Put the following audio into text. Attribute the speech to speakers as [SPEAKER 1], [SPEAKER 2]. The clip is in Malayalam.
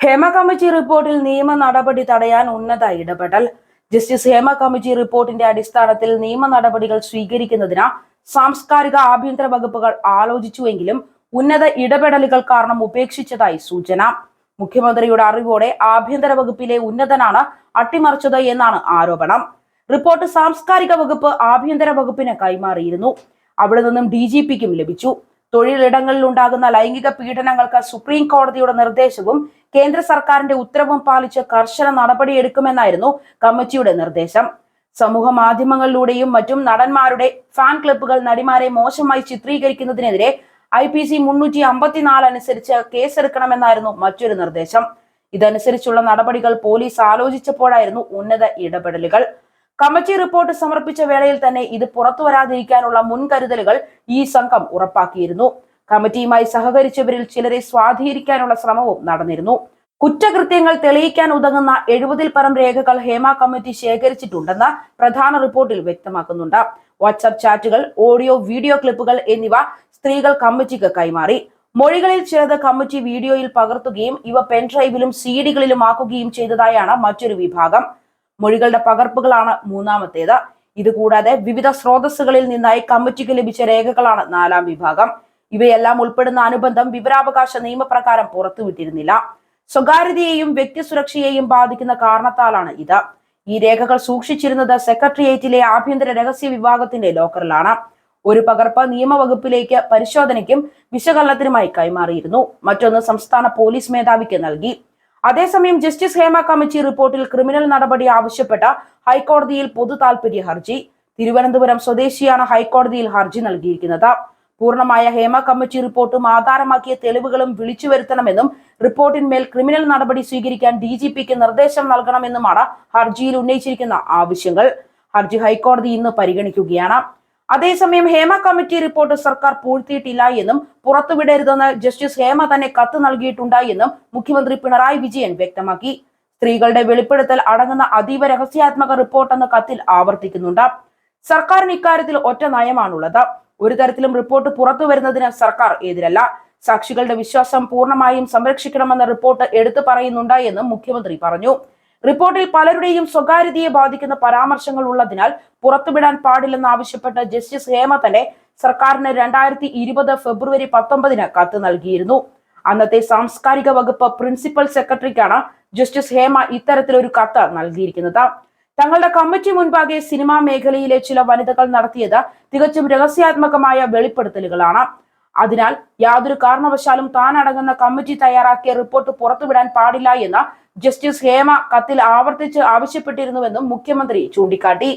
[SPEAKER 1] ഹേമ കമ്മിറ്റി റിപ്പോർട്ടിൽ നിയമ നടപടി തടയാൻ ഉന്നത ഇടപെടൽ. ജസ്റ്റിസ് ഹേമ കമ്മിറ്റി റിപ്പോർട്ടിന്റെ അടിസ്ഥാനത്തിൽ നിയമ നടപടികൾ സ്വീകരിക്കുന്നതിന് സാംസ്കാരിക ആഭ്യന്തര വകുപ്പുകൾ ആലോചിച്ചുവെങ്കിലും ഉന്നത ഇടപെടലുകൾ കാരണം ഉപേക്ഷിച്ചതായി സൂചന. മുഖ്യമന്ത്രിയുടെ അറിവോടെ ആഭ്യന്തര വകുപ്പിലെ ഉന്നതനാണ് അട്ടിമറിച്ചത് എന്നാണ് ആരോപണം. റിപ്പോർട്ട് സാംസ്കാരിക വകുപ്പ് ആഭ്യന്തര വകുപ്പിന് കൈമാറിയിരുന്നു. അവിടെ നിന്നും ഡി ജി പിക്കും ലഭിച്ചു. തൊഴിലിടങ്ങളിൽ ഉണ്ടാകുന്ന ലൈംഗിക പീഡനങ്ങൾക്ക് സുപ്രീം കോടതിയുടെ നിർദ്ദേശവും കേന്ദ്ര സർക്കാരിന്റെ ഉത്തരവും പാലിച്ച് കർശന നടപടിയെടുക്കുമെന്നായിരുന്നു കമ്മിറ്റിയുടെ നിർദ്ദേശം. സമൂഹ മാധ്യമങ്ങളിലൂടെയും മറ്റും നടന്മാരുടെ ഫാൻ ക്ലബ്ബുകൾ നടിമാരെ മോശമായി ചിത്രീകരിക്കുന്നതിനെതിരെ ഐ പി സി മുന്നൂറ്റി അമ്പത്തിനാല് അനുസരിച്ച് കേസെടുക്കണമെന്നായിരുന്നു മറ്റൊരു നിർദ്ദേശം. ഇതനുസരിച്ചുള്ള നടപടികൾ പോലീസ് ആലോചിച്ചപ്പോഴായിരുന്നു ഉന്നത ഇടപെടലുകൾ. കമ്മിറ്റി റിപ്പോർട്ട് സമർപ്പിച്ച വേളയിൽ തന്നെ ഇത് പുറത്തു വരാതിരിക്കാനുള്ള മുൻകരുതലുകൾ ഈ സംഘം ഉറപ്പാക്കിയിരുന്നു. കമ്മിറ്റിയുമായി സഹകരിച്ചവരിൽ ചിലരെ സ്വാധീനിക്കാനുള്ള ശ്രമവും നടന്നിരുന്നു. കുറ്റകൃത്യങ്ങൾ തെളിയിക്കാൻ ഉതകുന്ന എഴുപതിൽ പരം രേഖകൾ ഹേമ കമ്മിറ്റി ശേഖരിച്ചിട്ടുണ്ടെന്ന് പ്രധാന റിപ്പോർട്ടിൽ വ്യക്തമാക്കുന്നുണ്ട്. വാട്സ്ആപ്പ് ചാറ്റുകൾ ഓഡിയോ വീഡിയോ ക്ലിപ്പുകൾ എന്നിവ സ്ത്രീകൾ കമ്മിറ്റിക്ക് കൈമാറി. മൊഴികളിൽ ചിലത് കമ്മിറ്റി വീഡിയോയിൽ പകർത്തുകയും ഇവ പെൻഡ്രൈവിലും സീഡികളിലും ആക്കുകയും ചെയ്തതായാണ് മറ്റൊരു വിഭാഗം. മൊഴികളുടെ പകർപ്പുകളാണ് മൂന്നാമത്തേത്. ഇതുകൂടാതെ വിവിധ സ്രോതസ്സുകളിൽ നിന്നായി കമ്മിറ്റിക്ക് ലഭിച്ച രേഖകളാണ് നാലാം വിഭാഗം. ഇവയെല്ലാം ഉൾപ്പെടുന്ന അനുബന്ധം വിവരാവകാശ നിയമപ്രകാരം പുറത്തുവിട്ടിരുന്നില്ല. സ്വകാര്യതയെയും വ്യക്തിസുരക്ഷയെയും ബാധിക്കുന്ന കാരണത്താലാണ് ഇത്. ഈ രേഖകൾ സൂക്ഷിച്ചിരുന്നത് സെക്രട്ടേറിയറ്റിലെ ആഭ്യന്തര രഹസ്യ വിഭാഗത്തിന്റെ ലോക്കറിലാണ്. ഒരു പകർപ്പ് നിയമവകുപ്പിലേക്ക് പരിശോധനയ്ക്കും വിശകലനത്തിനുമായി കൈമാറിയിരുന്നു. മറ്റൊന്ന് സംസ്ഥാന പോലീസ് മേധാവിക്ക് നൽകി. അതേസമയം ജസ്റ്റിസ് ഹേമ കമ്മിറ്റി റിപ്പോർട്ടിൽ ക്രിമിനൽ നടപടി ആവശ്യപ്പെട്ട ഹൈക്കോടതിയിൽ പൊതു താൽപര്യ ഹർജി. തിരുവനന്തപുരം സ്വദേശിയാണ് ഹൈക്കോടതിയിൽ ഹർജി നൽകിയിരിക്കുന്നത്. പൂർണമായ ഹേമ കമ്മിറ്റി റിപ്പോർട്ടും ആധാരമാക്കിയ തെളിവുകളും വിളിച്ചു വരുത്തണമെന്നും റിപ്പോർട്ടിന്മേൽ ക്രിമിനൽ നടപടി സ്വീകരിക്കാൻ ഡി ജി പിക്ക് നിർദ്ദേശം നൽകണമെന്നുമാണ് ഹർജിയിൽ ഉന്നയിച്ചിരിക്കുന്ന ആവശ്യങ്ങൾ. ഹർജി ഹൈക്കോടതി ഇന്ന് പരിഗണിക്കുകയാണ്. അതേസമയം ഹേമ കമ്മിറ്റി റിപ്പോർട്ട് സർക്കാർ പൂഴ്ത്തിയിട്ടില്ല എന്നും പുറത്തുവിടരുതെന്ന് ജസ്റ്റിസ് ഹേമ തന്നെ കത്ത് നൽകിയിട്ടുണ്ട് എന്നും മുഖ്യമന്ത്രി പിണറായി വിജയൻ വ്യക്തമാക്കി. സ്ത്രീകളുടെ വെളിപ്പെടുത്തൽ അടങ്ങുന്ന അതീവ രഹസ്യാത്മക റിപ്പോർട്ടെന്ന് കത്തിൽ ആവർത്തിക്കുന്നുണ്ട്. സർക്കാരിന് ഇക്കാര്യത്തിൽ ഒറ്റ നയമാണുള്ളത്. ഒരു തരത്തിലും റിപ്പോർട്ട് പുറത്തു വരുന്നതിന് സർക്കാർ എതിരല്ല. സാക്ഷികളുടെ വിശ്വാസം പൂർണമായും സംരക്ഷിക്കണമെന്ന റിപ്പോർട്ട് എടുത്തു പറയുന്നുണ്ട് എന്നും മുഖ്യമന്ത്രി പറഞ്ഞു. റിപ്പോർട്ടിൽ പലരുടെയും സ്വകാര്യതയെ ബാധിക്കുന്ന പരാമർശങ്ങൾ ഉള്ളതിനാൽ പുറത്തുവിടാൻ പാടില്ലെന്ന് ആവശ്യപ്പെട്ട ജസ്റ്റിസ് ഹേമ തന്നെ സർക്കാരിന് രണ്ടായിരത്തി ഇരുപത് ഫെബ്രുവരി പത്തൊമ്പതിന് കത്ത് നൽകിയിരുന്നു. അന്നത്തെ സാംസ്കാരിക വകുപ്പ് പ്രിൻസിപ്പൽ സെക്രട്ടറിക്കാണ് ജസ്റ്റിസ് ഹേമ ഇത്തരത്തിലൊരു കത്ത് നൽകിയിരിക്കുന്നത്. തങ്ങളുടെ കമ്മിറ്റി മുൻപാകെ സിനിമാ മേഖലയിലെ ചില വനിതകൾ നടത്തിയത് തികച്ചും രഹസ്യാത്മകമായ വെളിപ്പെടുത്തലുകളാണ്. അതിനാൽ യാതൊരു കാരണവശാലും താൻ അടങ്ങുന്ന കമ്മിറ്റി തയ്യാറാക്കിയ റിപ്പോർട്ട് പുറത്തുവിടാൻ പാടില്ല എന്ന് ജസ്റ്റിസ് ഹേമ കത്തിൽ ആവർത്തിച്ച് ആവശ്യപ്പെട്ടിരുന്നുവെന്നും മുഖ്യമന്ത്രി ചൂണ്ടിക്കാട്ടി.